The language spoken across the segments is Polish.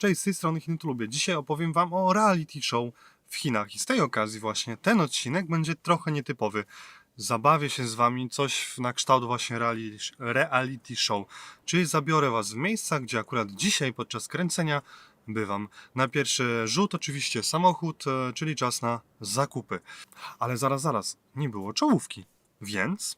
Cześć, z tej strony Chiny tu lubię. Dzisiaj opowiem Wam o reality show w Chinach i z tej okazji właśnie ten odcinek będzie trochę nietypowy. Zabawię się z Wami coś na kształt właśnie reality, reality show, czyli zabiorę Was w miejsca, gdzie akurat dzisiaj podczas kręcenia bywam. Na pierwszy rzut oczywiście samochód, e, czyli czas na zakupy. Ale zaraz, zaraz, nie było czołówki, więc...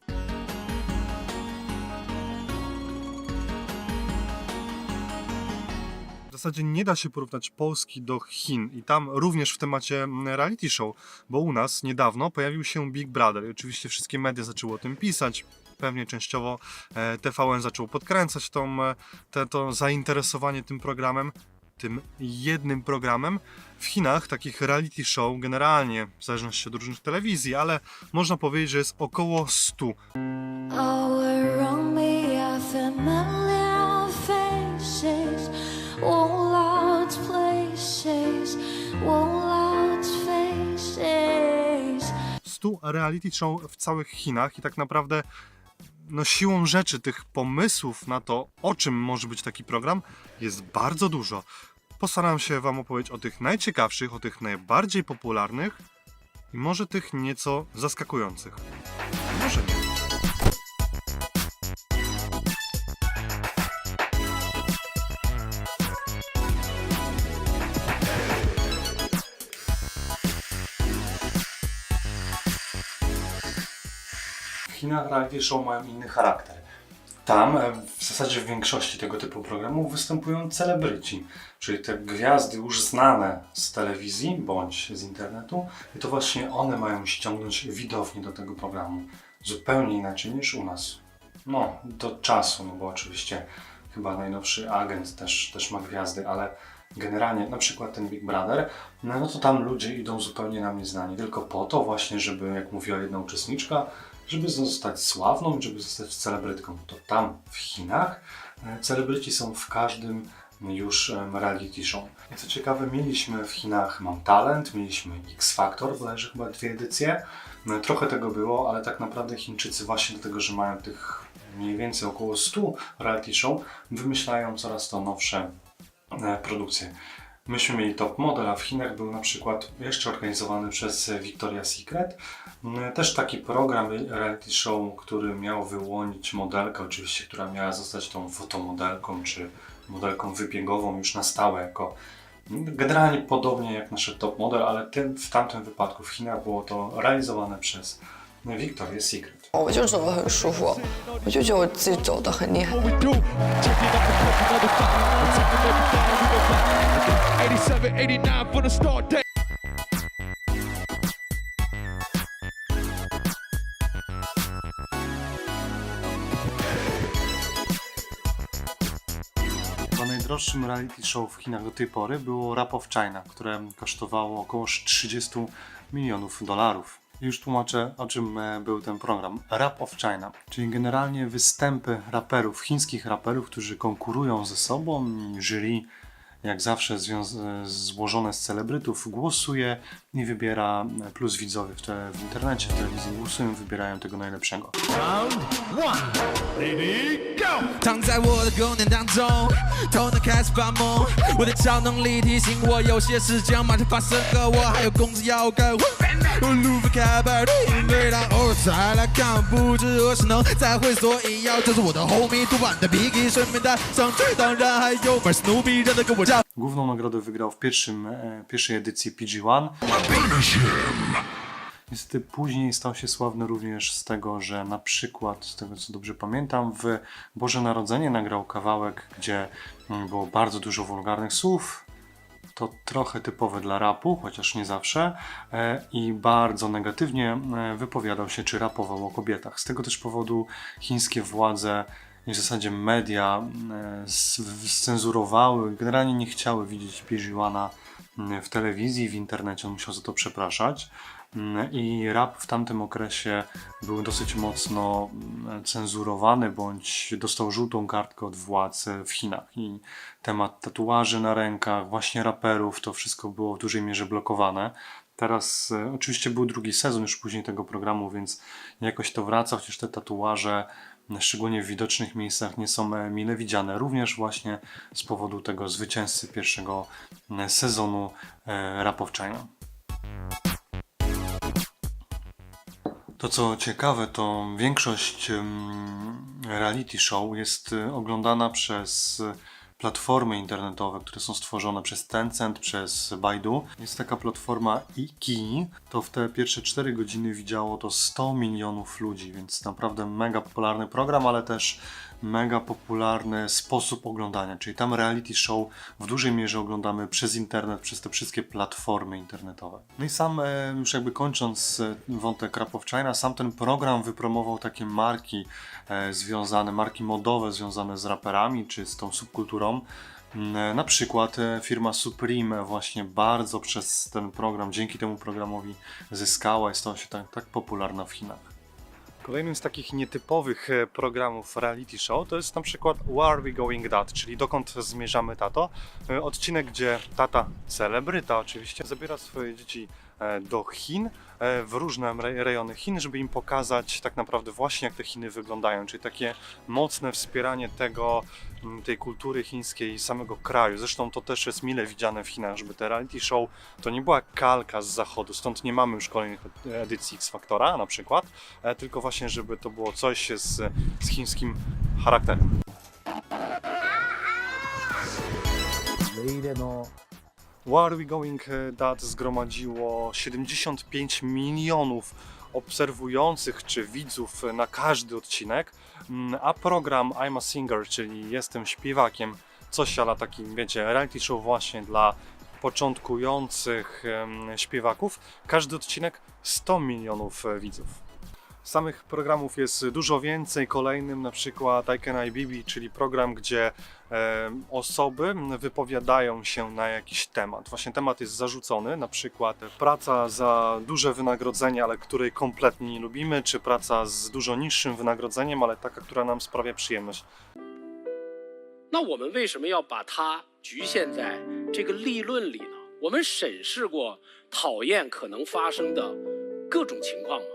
zasadzie nie da się porównać Polski do Chin i tam również w temacie reality show, bo u nas niedawno pojawił się Big Brother i oczywiście wszystkie media zaczęły o tym pisać. Pewnie częściowo e, TVN zaczął podkręcać tą, e, te, to zainteresowanie tym programem, tym jednym programem. W Chinach takich reality show generalnie, w zależności od różnych telewizji, ale można powiedzieć, że jest około 100. 100 reality show w całych Chinach i tak naprawdę no siłą rzeczy tych pomysłów na to, o czym może być taki program, jest bardzo dużo. Postaram się Wam opowiedzieć o tych najciekawszych, o tych najbardziej popularnych i może tych nieco zaskakujących. Może nie. Chinach reality show mają inny charakter. Tam e, w zasadzie w większości tego typu programów występują celebryci, czyli te gwiazdy już znane z telewizji bądź z internetu i to właśnie one mają ściągnąć widownię do tego programu. Zupełnie inaczej niż u nas. No, do czasu, no bo oczywiście chyba najnowszy agent też, też ma gwiazdy, ale generalnie na przykład ten Big Brother, no, no to tam ludzie idą zupełnie na mnie znani, tylko po to właśnie, żeby, jak mówiła jedna uczestniczka, żeby zostać sławną, żeby zostać celebrytką. To tam w Chinach e, celebryci są w każdym już em, reality show. I co ciekawe, mieliśmy w Chinach Mam Talent, mieliśmy X Factor, bodajże chyba dwie edycje. No, Trochę tego było, ale tak naprawdę Chińczycy właśnie dlatego, że mają tych mniej więcej około 100 reality show, wymyślają coraz to nowsze e, produkcje. Myśmy mieli top model, a w Chinach był na przykład jeszcze organizowany przez Victoria's Secret. Mm, Też taki program reality show, który miał wyłonić modelkę, oczywiście, która miała zostać tą fotomodelką czy modelką wybiegową już na stałe jako generalnie podobnie jak nasze top model, ale tym, w tamtym wypadku w Chinach było to realizowane przez Victoria's Secret. 我就走得很舒服，我就觉得我自己走得很厉害。 1189 for the start date. najdroższym reality show w Chinach do tej pory było Rap of China, które kosztowało około 30 milionów dolarów. Już tłumaczę, o czym e, był ten program. Rap of China, czyli generalnie występy raperów, chińskich raperów, którzy konkurują ze sobą, jury jak zawsze złożone z celebrytów, głosuje i wybiera, e, plus widzowie w, te, w internecie, w telewizji głosują, wybierają tego najlepszego. 躺在我的狗年当中，头脑开始发懵，我的超能力提醒我有些事将马上发生，和我还有公司要干。我路不开白的，因为他偶尔才来看，不知何时能再会，所以要这是我的 homie 读版的 Biggie 顺便带上去，当然还有 Vers Snoopy 真的跟我叫。 Główną nagrodę wygrał w pierwszym, e, pierwszej edycji PG1. Niestety później stał się sławny również z tego, że na przykład, z tego co dobrze pamiętam, w Boże Narodzenie nagrał kawałek, gdzie mm, było bardzo dużo wulgarnych słów. To trochę typowe dla rapu, chociaż nie zawsze. e, I bardzo negatywnie e, wypowiadał się czy rapował o kobietach. Z tego też powodu chińskie władze w zasadzie media e, scenzurowały, generalnie nie chciały widzieć Pijuana w telewizji, w internecie, on musiał za to przepraszać. I rap w tamtym okresie był dosyć mocno cenzurowany, bądź dostał żółtą kartkę od władz w Chinach. I temat tatuaży na rękach, właśnie raperów, to wszystko było w dużej mierze blokowane. Teraz e, oczywiście był drugi sezon już później tego programu, więc jakoś to wraca, chociaż te tatuaże szczególnie w widocznych miejscach, nie są e, mile widziane. Również właśnie z powodu tego zwycięzcy pierwszego e, sezonu e, Rap of China. To co ciekawe, to większość em, reality show jest oglądana przez platformy internetowe, które są stworzone przez Tencent, przez Baidu. Jest taka platforma Iki, to w te pierwsze 4 godziny widziało to 100 milionów ludzi, więc naprawdę mega popularny program, ale też mega popularny sposób oglądania, czyli tam reality show w dużej mierze oglądamy przez internet, przez te wszystkie platformy internetowe. No i sam, e, już jakby kończąc e, wątek Rap of China, sam ten program wypromował takie marki e, związane, marki modowe związane z raperami czy z tą subkulturą. Mm, Na przykład e, firma Supreme właśnie bardzo przez ten program, dzięki temu programowi zyskała i stała się tak, tak popularna w Chinach. Kolejnym z takich nietypowych e, programów reality show to jest na przykład Where Are We Going That, czyli dokąd zmierzamy tato. E, Odcinek, gdzie tata, celebryta oczywiście, zabiera swoje dzieci do Chin, e, w różne re- rejony Chin, żeby im pokazać tak naprawdę właśnie jak te Chiny wyglądają, czyli takie mocne wspieranie tego, tej kultury chińskiej samego kraju. Zresztą to też jest mile widziane w Chinach, żeby te reality show to nie była kalka z zachodu, stąd nie mamy już kolejnych edycji X Factora na przykład, e, tylko właśnie, żeby to było coś z, z chińskim charakterem. Where Are We Going e, That zgromadziło 75 milionów obserwujących czy widzów na każdy odcinek, Mm, a program I'm a Singer, czyli Jestem śpiewakiem, coś ala taki, wiecie, reality show właśnie dla początkujących śpiewaków, każdy odcinek 100 milionów e, widzów. Samych programów jest dużo więcej. Kolejnym na przykład I Can I Bibi, czyli program, gdzie e, osoby wypowiadają się na jakiś temat. Właśnie temat jest zarzucony, na przykład praca za duże wynagrodzenie, ale której kompletnie nie lubimy, czy praca z dużo niższym wynagrodzeniem, ale taka, która nam sprawia przyjemność. 那我们为什么要把它局限在这个立论里呢？我们审视过讨厌可能发生的各种情况吗？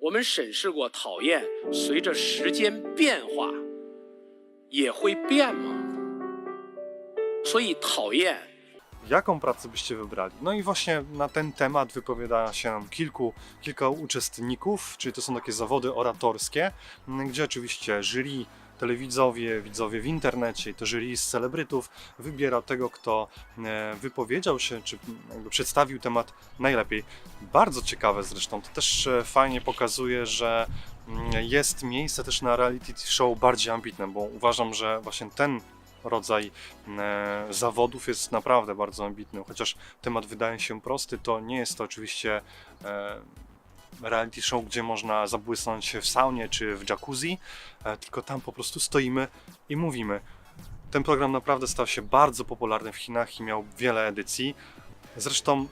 我们审视过讨厌随着时间变化也会变吗？所以讨厌 Jaką pracę byście wybrali? No i właśnie na ten temat wypowiada się nam kilku, kilka uczestników, czyli to są takie zawody oratorskie, m, gdzie oczywiście jury, telewidzowie, widzowie w internecie i to jury z celebrytów wybiera tego, kto e, wypowiedział się, czy przedstawił temat najlepiej. Bardzo ciekawe zresztą, to też e, fajnie pokazuje, że mm, jest miejsce też na reality show bardziej ambitne, bo uważam, że właśnie ten rodzaj e, zawodów jest naprawdę bardzo ambitny. Chociaż temat wydaje się prosty, to nie jest to oczywiście reality show, gdzie można zabłysnąć w saunie czy w jacuzzi, e, tylko tam po prostu stoimy i mówimy. Ten program naprawdę stał się bardzo popularny w Chinach i miał wiele edycji. Zresztą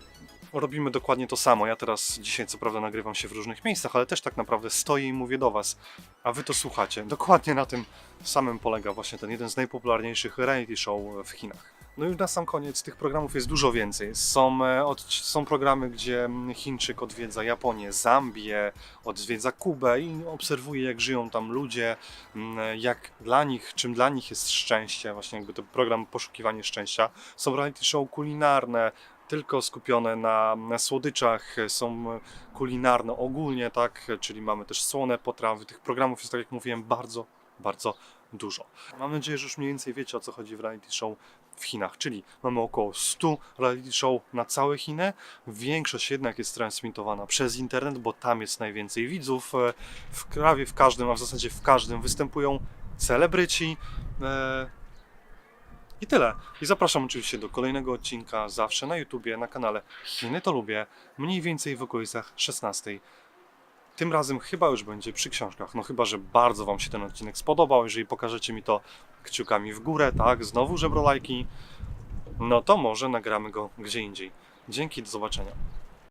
robimy dokładnie to samo. Ja teraz dzisiaj co prawda nagrywam się w różnych miejscach, ale też tak naprawdę stoję i mówię do Was, a Wy to słuchacie. Dokładnie na tym samym polega właśnie ten jeden z najpopularniejszych reality show w Chinach. No i na sam koniec tych programów jest dużo więcej. Są, e, od, są programy, gdzie mm, Chińczyk odwiedza Japonię, Zambię, odwiedza Kubę i obserwuje, jak żyją tam ludzie, mm, jak dla nich, czym dla nich jest szczęście, właśnie jakby to program poszukiwanie szczęścia. Są reality show kulinarne, tylko skupione na, na słodyczach, są kulinarne ogólnie, tak, czyli mamy też słone potrawy. Tych programów jest, tak jak mówiłem, bardzo, bardzo dużo. Mam nadzieję, że już mniej więcej wiecie o co chodzi w reality show w Chinach, czyli mamy około 100 reality show na całe Chiny. Większość jednak jest transmitowana przez internet, bo tam jest najwięcej widzów. E, W prawie w każdym, a w zasadzie w każdym występują celebryci. e, I tyle. I zapraszam oczywiście do kolejnego odcinka zawsze na YouTubie, na kanale Chiny to lubię, mniej więcej w okolicach 16. Tym razem chyba już będzie przy książkach. No chyba, że bardzo Wam się ten odcinek spodobał. Jeżeli pokażecie mi to kciukami w górę, tak, znowu żebrolajki, no to może nagramy go gdzie indziej. Dzięki, do zobaczenia.